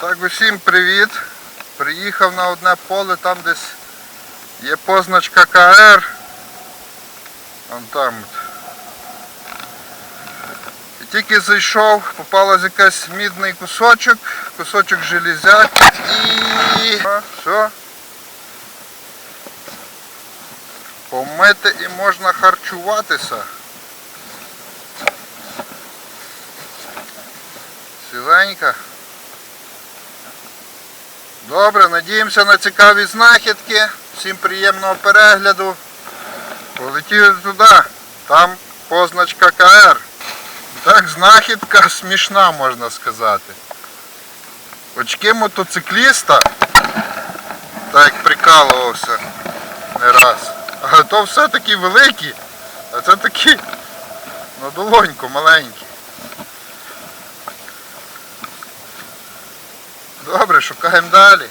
Так, усім привіт. Приїхав на одне поле, там десь є позначка КР. Вон там. І тільки зайшов, попалась якийсь мідний кусочок, кусочок железяк і О, все. Помити і можна харчуватися. Сіленька. Добре, надіємося на цікаві знахідки. Всім приємного перегляду. Полетіли туди. Там позначка КР. Так, знахідка смішна, можна сказати. Очки мотоцикліста, так як прикалувався не раз. Але то все таки великі, а це такі на долоньку маленькі. Добре, шукаємо далі.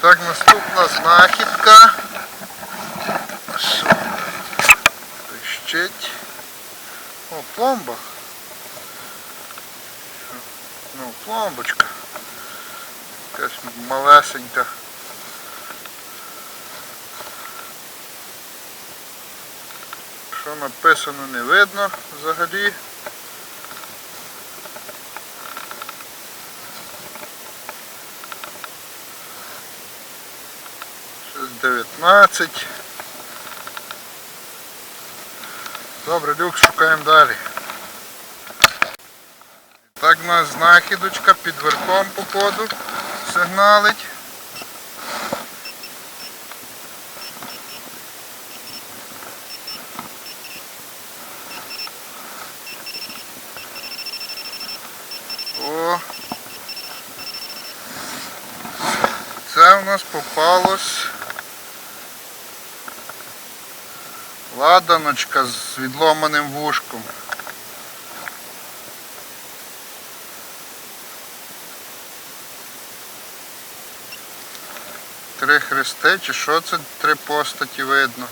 Так, наступна знахідка. Що? Пищить. О, пломба. Ну, пломбочка. Якась малесенька. Що написано не видно взагалі. Щось 19. Добре, люк, шукаємо далі. Так у нас знахідочка під верхом походу сигналить. О! Це у нас попалось ладаночка з відломаним вушком. Три хрести, чи що це три постаті видно?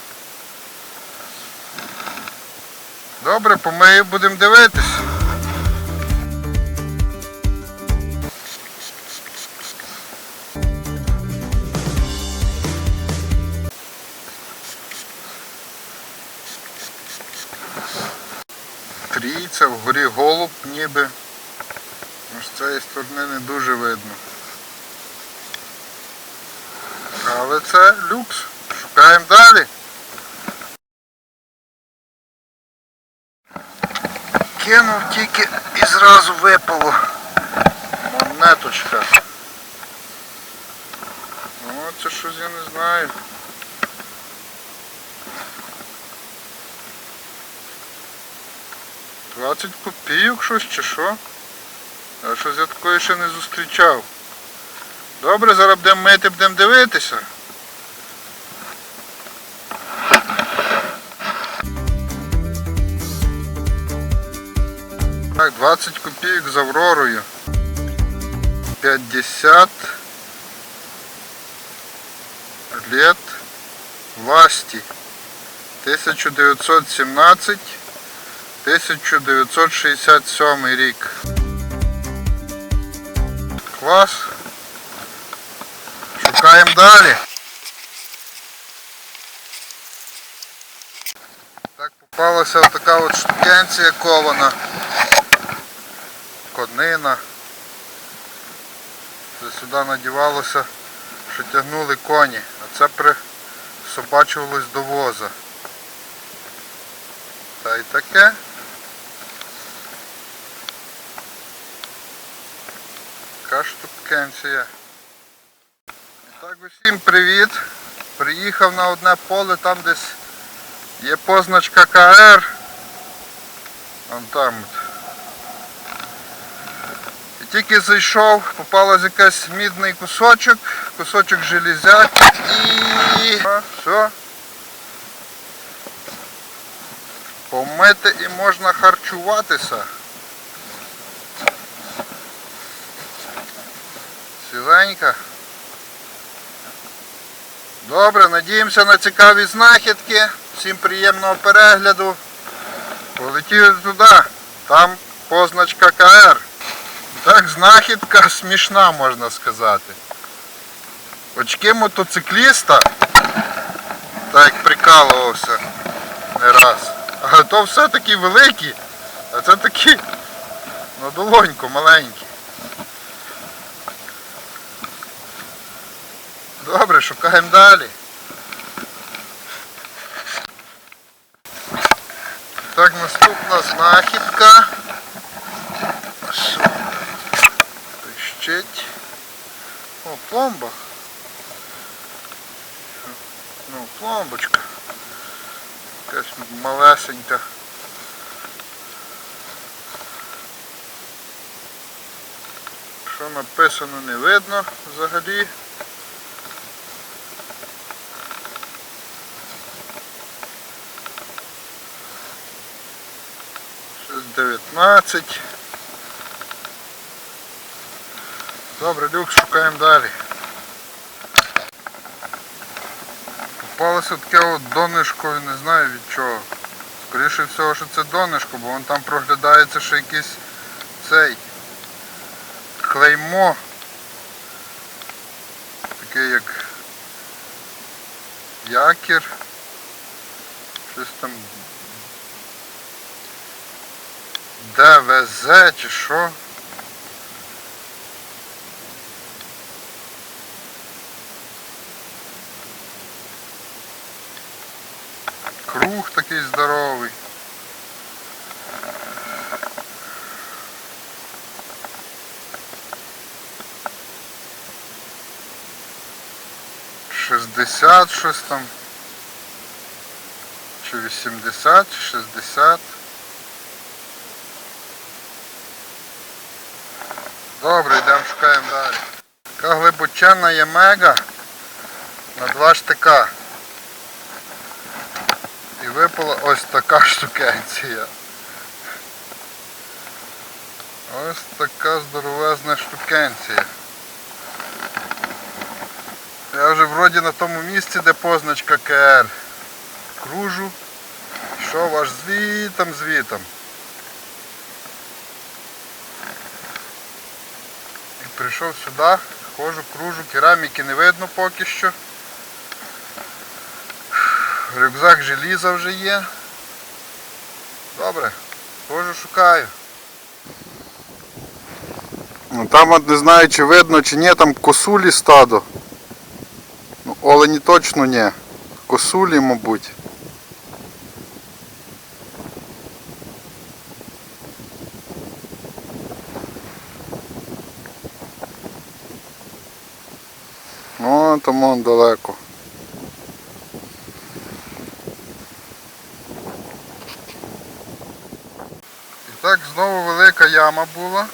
Добре, помию, будемо дивитися. Трійця, вгорі голуб ніби. Ну, з цієї сторони не дуже видно. Але це люкс. Шукаємо далі. Кинув тільки і зразу випало. Монеточка. Ну, це щось я не знаю. Двадцять копійок щось чи що? А щось я такої ще не зустрічав. Добре, зараз будемо мити, будемо дивитися. Так, 20 копійок з Авророю. 50 лет власті. 1917 1967 рік. Клас. Шукаємо далі. Так попалася така от штукенція кована. Конина. Це сюди надівалося, що тягнули коні, а це присобачувалось до воза. Та й таке. Така штукенція. І так, усім привіт. Приїхав на одне поле, там десь є позначка КР. Вон там. от. І тільки зайшов, попалась якийсь мідний кусочок, кусочок железяк і все. Помити і можна харчуватися. Сіленька. Добре, надіємося на цікаві знахідки. Всім приємного перегляду. Полетіли туди. Там позначка КР. Так, знахідка смішна, можна сказати. Очки мотоцикліста, так як прикалувався не раз. Але то все таки великі, а це такі на долоньку маленькі. Добре, шукаємо далі. Так, наступна знахідка. Пищить. О, пломба. Ну, пломбочка. Якась малесенька. Що написано не видно взагалі. Щось 19. Добре, люк, шукаємо далі. Попалося таке от донишко, не знаю від чого. Скоріше всього, що це донишко, бо вон там проглядається ще якийсь цей клеймо. Таке як якір. Щось там ДВЗ чи що. Круг такий здоровий. Шістдесят щось там. Чи вісімдесят, чи шістдесят. Добре, йдемо шукаємо далі. Така глибоченна є мега на два штика. І випала ось така штукенція. Ось така здоровезна штукенція. Я вже вроді на тому місці, де позначка КР. Кружу. Йшов аж звітом звітом. Прийшов сюди, ходжу, кружу, кераміки не видно поки що. Рюкзак желіза вже є. Добре, ходжу, шукаю. Ну там от не знаю чи видно чи ні, там косулі стадо. Ну, олені точно ні. Косулі, мабуть. О, там он далеко. І так знову велика яма була.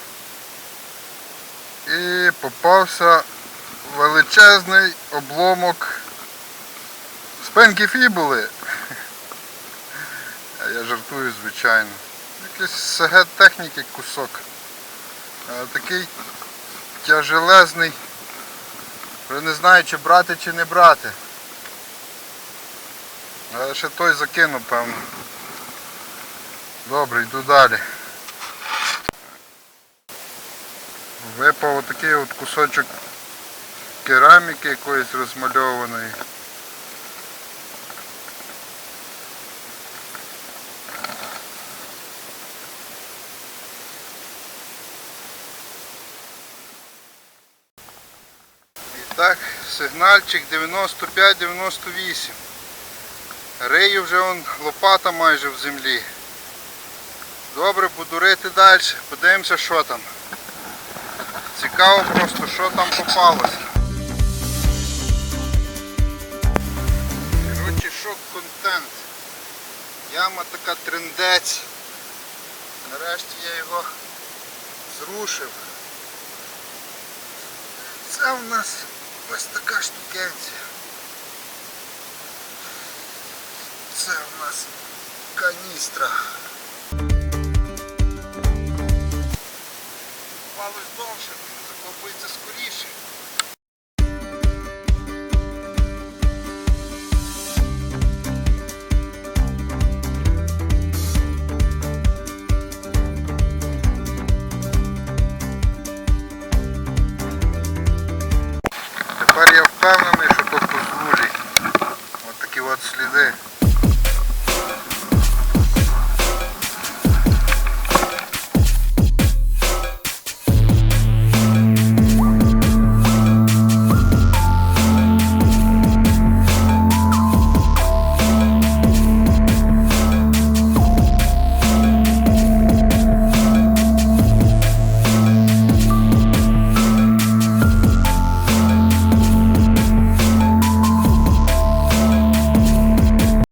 І попався величезний обломок спинки фібули. А я жартую, звичайно. Якийсь СГ техніки кусок. Такий тяжелезний. Вже не знаю чи брати чи не брати. Але ще той закину, певно. Добре, йду далі. Випав отакий от кусочок кераміки якоїсь розмальованої. Так, сигнальчик 95-98. Рию вже он лопата майже в землі. Добре, буду рити далі. Подивимося, що там. Цікаво просто, що там попалося. Коротше, шок контент. Яма така трендець. Нарешті я його зрушив. Це у нас Ось така штукенція. Це у нас каністра. Палиш довше, захопиться скоріше.